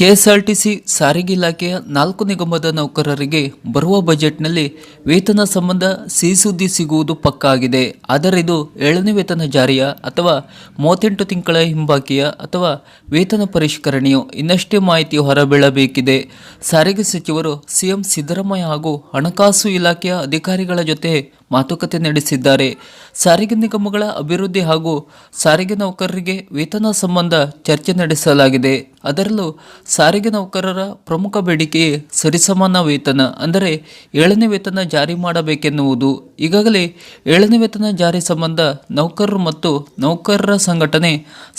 KSRTC ಸಾರಿಗೆ ಇಲಾಖೆಯ ನಾಲ್ಕು ನಿಗಮದ ನೌಕರರಿಗೆ ಬರುವ ಬಜೆಟ್ನಲ್ಲಿ ವೇತನ ಸಂಬಂಧ ಸಿಹಿ ಸುದ್ದಿ ಸಿಗುವುದು ಪಕ್ಕಾ ಆಗಿದೆ. ಆದರೆ ಇದು ಏಳನೇ ವೇತನ ಜಾರಿಯ ಅಥವಾ ಮೂವತ್ತೆಂಟು ತಿಂಗಳ ಹಿಂಬಾಕಿಯ ಅಥವಾ ವೇತನ ಪರಿಷ್ಕರಣೆಯು? ಇನ್ನಷ್ಟೇ ಮಾಹಿತಿ ಹೊರಬೀಳಬೇಕಿದೆ. ಸಾರಿಗೆ ಸಚಿವರು ಸಿಎಂ ಸಿದ್ದರಾಮಯ್ಯ ಹಾಗೂ ಹಣಕಾಸು ಇಲಾಖೆಯ ಅಧಿಕಾರಿಗಳ ಜೊತೆ ಮಾತುಕತೆ ನಡೆಸಿದ್ದಾರೆ. ಸಾರಿಗೆ ನಿಗಮಗಳ ಅಭಿವೃದ್ಧಿ ಹಾಗೂ ಸಾರಿಗೆ ನೌಕರರಿಗೆ ವೇತನ ಸಂಬಂಧ ಚರ್ಚೆ ನಡೆಸಲಾಗಿದೆ. ಅದರಲ್ಲೂ ಸಾರಿಗೆ ನೌಕರರ ಪ್ರಮುಖ ಬೇಡಿಕೆಯೇ ಸರಿಸಮಾನ ವೇತನ, ಅಂದರೆ ಏಳನೇ ವೇತನ ಜಾರಿ ಮಾಡಬೇಕೆನ್ನುವುದು. ಈಗಾಗಲೇ ಏಳನೇ ವೇತನ ಜಾರಿ ಸಂಬಂಧ ನೌಕರರು ಮತ್ತು ನೌಕರರ ಸಂಘಟನೆ,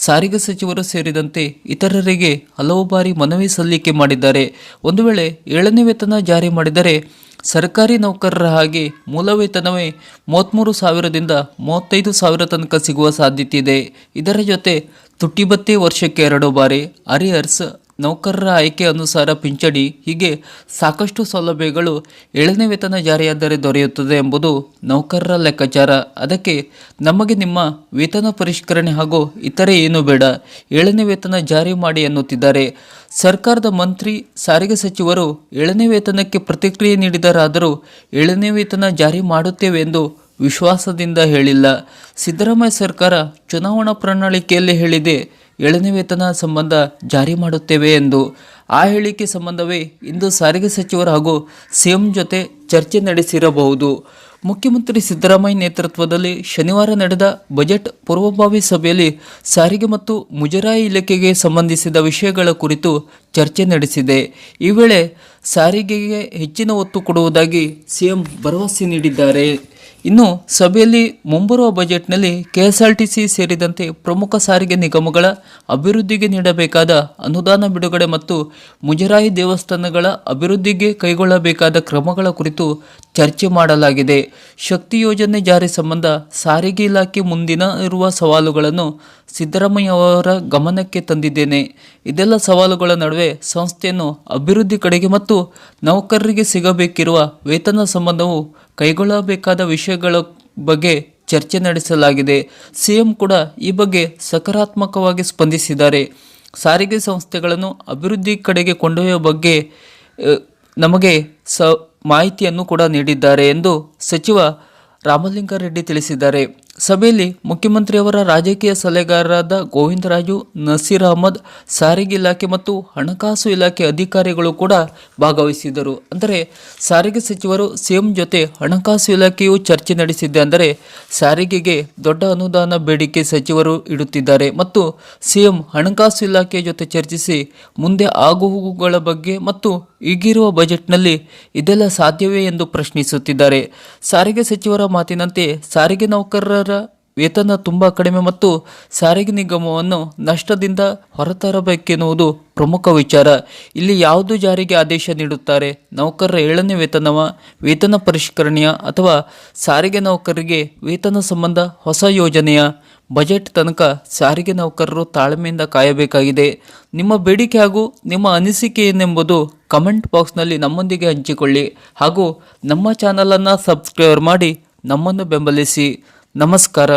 ಸಾರಿಗೆ ಸಚಿವರು ಸೇರಿದಂತೆ ಇತರರಿಗೆ ಹಲವು ಬಾರಿ ಮನವಿ ಸಲ್ಲಿಕೆ ಮಾಡಿದ್ದಾರೆ. ಒಂದು ವೇಳೆ ಏಳನೇ ವೇತನ ಜಾರಿ ಮಾಡಿದರೆ ಸರ್ಕಾರಿ ನೌಕರರ ಹಾಗೆ ಮೂಲ ವೇತನವೇ ಮೂವತ್ತ್ಮೂರು ಸಾವಿರದಿಂದ ಮೂವತ್ತೈದು ಸಾವಿರ ತನಕ ಸಿಗುವ ಸಾಧ್ಯತೆ ಇದೆ. ಇದರ ಜೊತೆ ತುಟ್ಟಿಬತ್ತೆ ವರ್ಷಕ್ಕೆ ಎರಡು ಬಾರಿ, ಅರಿಯರ್ಸ್ ನೌಕರರ ಆಯ್ಕೆ ಅನುಸಾರ ಪಿಂಚಣಿ, ಹೀಗೆ ಸಾಕಷ್ಟು ಸೌಲಭ್ಯಗಳು ಏಳನೇ ವೇತನ ಜಾರಿಯಾದರೆ ದೊರೆಯುತ್ತದೆ ಎಂಬುದು ನೌಕರರ ಲೆಕ್ಕಾಚಾರ. ಅದಕ್ಕೆ ನಮಗೆ ನಿಮ್ಮ ವೇತನ ಪರಿಷ್ಕರಣೆ ಹಾಗೂ ಇತರೆ ಏನು ಬೇಡ, ಏಳನೇ ವೇತನ ಜಾರಿ ಮಾಡಿ ಎನ್ನುತ್ತಿದ್ದಾರೆ. ಸರ್ಕಾರದ ಮಂತ್ರಿ, ಸಾರಿಗೆ ಸಚಿವರು ಏಳನೇ ವೇತನಕ್ಕೆ ಪ್ರತಿಕ್ರಿಯೆ ನೀಡಿದರಾದರೂ ಏಳನೇ ವೇತನ ಜಾರಿ ಮಾಡುತ್ತೇವೆ ಎಂದು ವಿಶ್ವಾಸದಿಂದ ಹೇಳಿಲ್ಲ. ಸಿದ್ದರಾಮಯ್ಯ ಸರ್ಕಾರ ಚುನಾವಣಾ ಪ್ರಣಾಳಿಕೆಯಲ್ಲಿ ಹೇಳಿದೆ. ಏಳನೇ ವೇತನ ಸಂಬಂಧ ಜಾರಿ ಮಾಡುತ್ತೇವೆ ಎಂದು ಆ ಹೇಳಿಕೆ ಸಂಬಂಧವೇ ಇಂದು ಸಾರಿಗೆ ಸಚಿವರು ಹಾಗೂ ಸಿಎಂ ಜೊತೆ ಚರ್ಚೆ ನಡೆಸಿರಬಹುದು. ಮುಖ್ಯಮಂತ್ರಿ ಸಿದ್ದರಾಮಯ್ಯ ನೇತೃತ್ವದಲ್ಲಿ ಶನಿವಾರ ನಡೆದ ಬಜೆಟ್ ಪೂರ್ವಭಾವಿ ಸಭೆಯಲ್ಲಿ ಸಾರಿಗೆ ಮತ್ತು ಮುಜರಾಯಿ ಇಲಾಖೆಗೆ ಸಂಬಂಧಿಸಿದ ವಿಷಯಗಳ ಕುರಿತು ಚರ್ಚೆ ನಡೆಸಿದೆ. ಈ ವೇಳೆ ಸಾರಿಗೆಗೆ ಹೆಚ್ಚಿನ ಒತ್ತು ಕೊಡುವುದಾಗಿ ಸಿಎಂ ಭರವಸೆ ನೀಡಿದ್ದಾರೆ. ಇನ್ನು ಸಭೆಯಲ್ಲಿ ಮುಂಬರುವ ಬಜೆಟ್ನಲ್ಲಿ ಕೆಎಸ್ಆರ್ಟಿಸಿ ಸೇರಿದಂತೆ ಪ್ರಮುಖ ಸಾರಿಗೆ ನಿಗಮಗಳ ಅಭಿವೃದ್ಧಿಗೆ ನೀಡಬೇಕಾದ ಅನುದಾನ ಬಿಡುಗಡೆ ಮತ್ತು ಮುಜರಾಯಿ ದೇವಸ್ಥಾನಗಳ ಅಭಿವೃದ್ಧಿಗೆ ಕೈಗೊಳ್ಳಬೇಕಾದ ಕ್ರಮಗಳ ಕುರಿತು ಚರ್ಚೆ ಮಾಡಲಾಗಿದೆ. ಶಕ್ತಿ ಯೋಜನೆ ಜಾರಿ ಸಂಬಂಧ ಸಾರಿಗೆ ಇಲಾಖೆ ಮುಂದಿನ ಇರುವ ಸವಾಲುಗಳನ್ನು ಸಿದ್ದರಾಮಯ್ಯ ಅವರ ಗಮನಕ್ಕೆ ತಂದಿದ್ದೇನೆ. ಇದೆಲ್ಲ ಸವಾಲುಗಳ ನಡುವೆ ಸಂಸ್ಥೆಯನ್ನು ಅಭಿವೃದ್ಧಿ ಕಡೆಗೆ ಮತ್ತು ನೌಕರರಿಗೆ ಸಿಗಬೇಕಿರುವ ವೇತನ ಸಂಬಂಧವು ಕೈಗೊಳ್ಳಬೇಕಾದ ವಿಷಯಗಳ ಬಗ್ಗೆ ಚರ್ಚೆ ನಡೆಸಲಾಗಿದೆ. ಸಿಎಂ ಕೂಡ ಈ ಬಗ್ಗೆ ಸಕಾರಾತ್ಮಕವಾಗಿ ಸ್ಪಂದಿಸಿದ್ದಾರೆ. ಸಾರಿಗೆ ಸಂಸ್ಥೆಗಳನ್ನು ಅಭಿವೃದ್ಧಿ ಕಡೆಗೆ ಕೊಂಡೊಯ್ಯುವ ಬಗ್ಗೆ ನಮಗೆ ಸ ಮಾಹಿತಿಯನ್ನು ಕೂಡ ನೀಡಿದ್ದಾರೆ ಎಂದು ಸಚಿವ ರಾಮಲಿಂಗಾರೆಡ್ಡಿ ತಿಳಿಸಿದ್ದಾರೆ. ಸಭೆಯಲ್ಲಿ ಮುಖ್ಯಮಂತ್ರಿಯವರ ರಾಜಕೀಯ ಸಲಹೆಗಾರರಾದ ಗೋವಿಂದರಾಜು, ನಸೀರ್ ಅಹಮದ್, ಸಾರಿಗೆ ಇಲಾಖೆ ಮತ್ತು ಹಣಕಾಸು ಇಲಾಖೆ ಅಧಿಕಾರಿಗಳು ಕೂಡ ಭಾಗವಹಿಸಿದರು ಅಂದರೆ ಸಾರಿಗೆ ಸಚಿವರು ಸಿಎಂ ಜೊತೆ ಹಣಕಾಸು ಇಲಾಖೆಯು ಚರ್ಚೆ ನಡೆಸಿದ್ದೆ. ಅಂದರೆ ಸಾರಿಗೆಗೆ ದೊಡ್ಡ ಅನುದಾನ ಬೇಡಿಕೆ ಸಚಿವರು ಇಡುತ್ತಿದ್ದಾರೆ ಮತ್ತು ಸಿಎಂ ಹಣಕಾಸು ಇಲಾಖೆಯ ಜೊತೆ ಚರ್ಚಿಸಿ ಮುಂದೆ ಆಗುಹೋಗುಗಳ ಬಗ್ಗೆ ಮತ್ತು ಈಗಿರುವ ಬಜೆಟ್ನಲ್ಲಿ ಇದೆಲ್ಲ ಸಾಧ್ಯವೇ ಎಂದು ಪ್ರಶ್ನಿಸುತ್ತಿದ್ದಾರೆ. ಸಾರಿಗೆ ಸಚಿವರ ಮಾತಿನಂತೆ ಸಾರಿಗೆ ನೌಕರರ ವೇತನ ತುಂಬ ಕಡಿಮೆ ಮತ್ತು ಸಾರಿಗೆ ನಿಗಮವನ್ನು ನಷ್ಟದಿಂದ ಹೊರತರಬೇಕೆನ್ನುವುದು ಪ್ರಮುಖ ವಿಚಾರ. ಇಲ್ಲಿ ಯಾವುದು ಜಾರಿಗೆ ಆದೇಶ ನೀಡುತ್ತಾರೆ? ನೌಕರರ ಏಳನೇ ವೇತನವ, ವೇತನ ಪರಿಷ್ಕರಣೆಯ ಅಥವಾ ಸಾರಿಗೆ ನೌಕರರಿಗೆ ವೇತನ ಸಂಬಂಧ ಹೊಸ ಯೋಜನೆಯ? ಬಜೆಟ್ ತನಕ ಸಾರಿಗೆ ನೌಕರರು ತಾಳ್ಮೆಯಿಂದ ಕಾಯಬೇಕಾಗಿದೆ. ನಿಮ್ಮ ಬೇಡಿಕೆ ಹಾಗೂ ನಿಮ್ಮ ಅನಿಸಿಕೆ ಏನೆಂಬುದು ಕಮೆಂಟ್ ಬಾಕ್ಸ್ನಲ್ಲಿ ನಮ್ಮೊಂದಿಗೆ ಹಂಚಿಕೊಳ್ಳಿ ಹಾಗೂ ನಮ್ಮ ಚಾನಲನ್ನು ಸಬ್ಸ್ಕ್ರೈಬ್ ಮಾಡಿ ನಮ್ಮನ್ನು ಬೆಂಬಲಿಸಿ. ನಮಸ್ಕಾರ